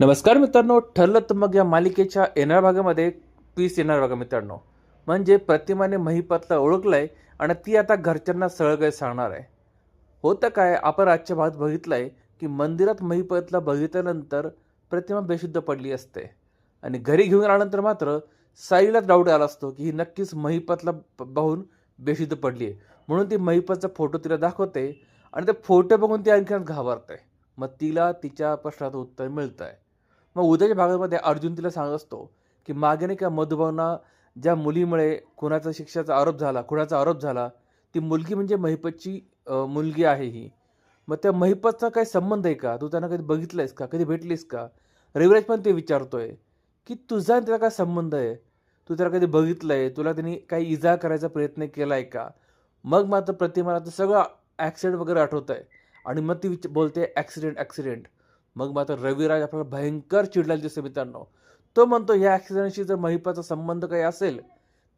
नमस्कार मित्रांनो ठरलं तर मग या मालिकेच्या येणाऱ्या भागामध्ये ट्विस्ट येणार बघा मित्रांनो. म्हणजे प्रतिमाने महिपतला आहे आणि ती आता घरच्यांना सरळ काही सांगणार आहे. होतं काय आपण आजच्या भागात बघितलंय की मंदिरात महिपतला बघितल्यानंतर प्रतिमा बेशुद्ध पडली असते. आणि घरी घेऊन आल्यानंतर मात्र साईलाच डाऊट आला असतो की ही नक्कीच महिपतला प- पाहून बेशुद्ध पडली आहे. म्हणून ती महिपतचा फोटो तिला दाखवते आणि ते फोटो बघून ती आणखीन घाबरते. मग तिला तिच्या प्रश्नाचं उत्तर मिळतं आहे मग उद्याच्या भागामध्ये अर्जुन तिला सांगत असतो की मागे नाही का मधुभावना ज्या मुलीमुळे कुणाचा शिक्षाचा आरोप झाला कुणाचा आरोप झाला ती मुलगी म्हणजे महिपतची मुलगी आहे ही. मग त्या महिपतचा काही संबंध आहे का? तू त्यांना कधी बघितलंयस का? कधी भेटलीस का? रविराज पण ते विचारतोय की तुझा आणि त्याचा काय संबंध आहे? तू त्याला कधी बघितलंय? तुला त्यांनी काही इजा करायचा प्रयत्न केला आहे का? मग मात्र प्रतिमाला तर सगळं ॲक्सिडेंट वगैरे आठवत आहे आणि मग ती विच बोलते ॲक्सिडेंट ॲक्सिडेंट मग मात्र रविराज आपल्याला भयंकर चिडलेला दिसतो मित्रांनो. तो म्हणतो या ॲक्सिडेंटशी जर महिपाचा संबंध काही असेल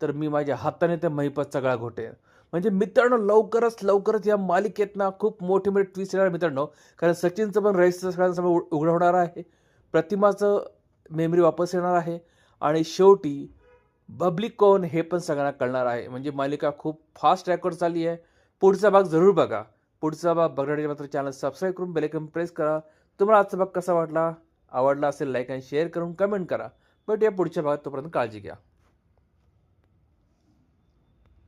तर मी माझ्या हाताने त्या महिपाचा गळा घोटेन. म्हणजे मित्रांनो लवकरच लवकरच या मालिकेत ना खूप मोठे मोठे ट्विस्ट येणार मित्रांनो. कारण सचिनचं पण रहस्य सगळ्यांसमोर उघ- उघड होणार आहे. प्रतिमाचं मेमरी वापस येणार आहे. आणि शेवटी बबली कोण हे पण सगळ्यांना कळणार आहे. म्हणजे मालिका खूप फास्ट ट्रॅकवर चालली आहे. पुढचा भाग जरूर बघा. पुढचा भाग बघण्यासाठी मात्र चॅनल सबस्क्राईब करून बेलेकन प्रेस करा. तुम्हाला आजचा भाग कसा वाटला? आवडला असेल लाईक आणि शेअर करून कमेंट करा. बट या पुढच्या भागात. तोपर्यंत काळजी घ्या.